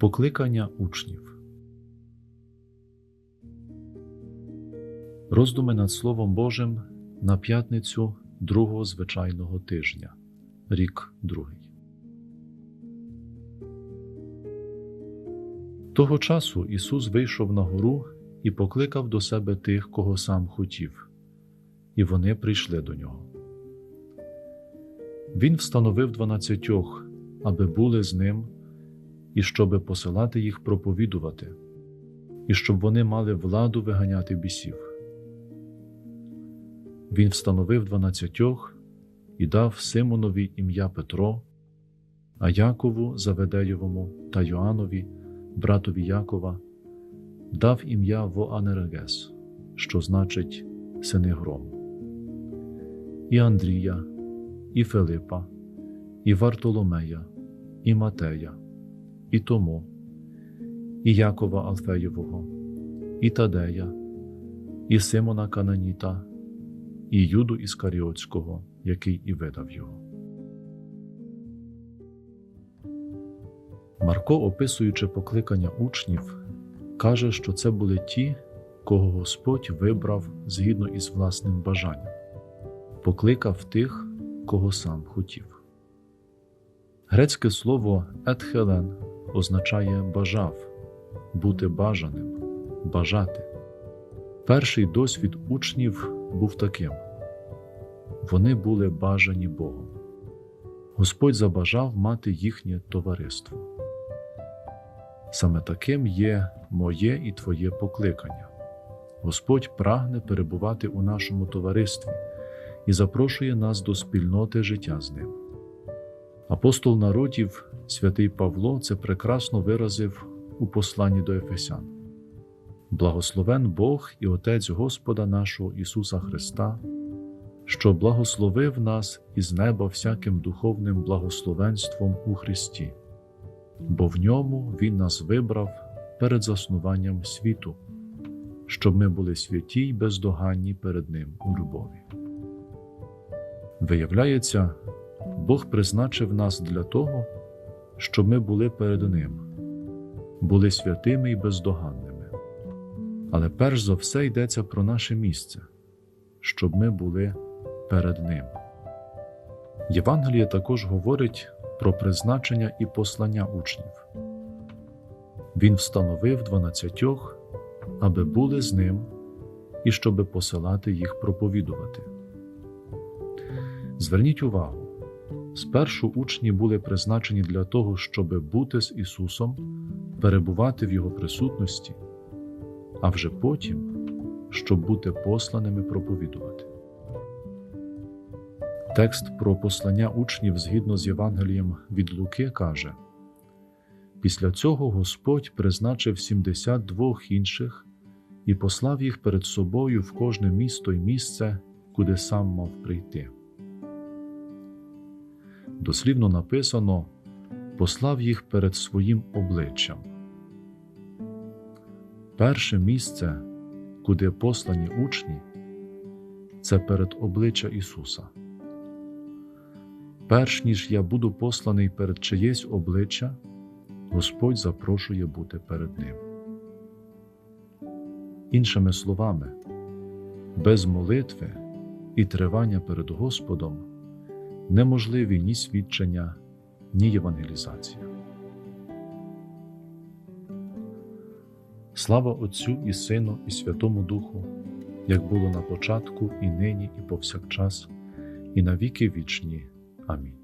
Покликання учнів. Роздуми над Словом Божим на п'ятницю другого звичайного тижня, рік другий. Того часу Ісус вийшов на гору і покликав до себе тих, кого сам хотів, і вони прийшли до нього. Він встановив дванадцятьох, аби були з ним і щоби посилати їх проповідувати, і щоб вони мали владу виганяти бісів. Він встановив дванадцятьох і дав Симонові ім'я Петро, а Якову Заведеєвому та Йоанові, братові Якова, дав ім'я Воанерегес, що значить сини грому, і Андрія, і Филипа, і Вартоломея, і Матея і Тому, і Якова Алфеєвого, і Тадея, і Симона Кананіта, і Юду Іскаріотського, який і видав його. Марко, описуючи покликання учнів, каже, що це були ті, кого Господь вибрав згідно із власним бажанням, покликав тих, кого сам хотів. Грецьке слово етхелен означає бажав, бути бажаним, бажати. Перший досвід учнів був таким вони були бажані Богом. Господь забажав мати їхнє товариство. Саме таким є моє і Твоє покликання. Господь прагне перебувати у нашому товаристві і запрошує нас до спільноти життя з ним. Апостол народів святий Павло це прекрасно виразив у посланні до Ефесян. Благословен Бог і Отець Господа нашого Ісуса Христа, що благословив нас із неба всяким духовним благословенством у Христі, бо в ньому Він нас вибрав перед заснуванням світу, щоб ми були святі й бездоганні перед Ним у любові. Виявляється, Бог призначив нас для того, щоб ми були перед Ним, були святими і бездоганними. Але перш за все йдеться про наше місце, щоб ми були перед Ним. Євангеліє також говорить про призначення і послання учнів. Він встановив дванадцятьох, аби були з ним і щоби посилати їх проповідувати. Зверніть увагу. Спершу учні були призначені для того, щоб бути з Ісусом, перебувати в Його присутності, а вже потім, щоб бути посланими проповідувати. Текст про послання учнів згідно з Євангелієм від Луки каже: Після цього Господь призначив 72 інших і послав їх перед собою в кожне місто й місце, куди сам мав прийти дослівно написано, послав їх перед своїм обличчям. Перше місце, куди послані учні, це перед обличчя Ісуса. Перш ніж я буду посланий перед чиєсь обличчя, Господь запрошує бути перед Ним. Іншими словами, без молитви і тривання перед Господом неможливі ні свідчення, ні євангелізація. Слава Отцю і Сину, і Святому Духу, як було на початку, і нині, і повсякчас, і на віки вічні. Амінь.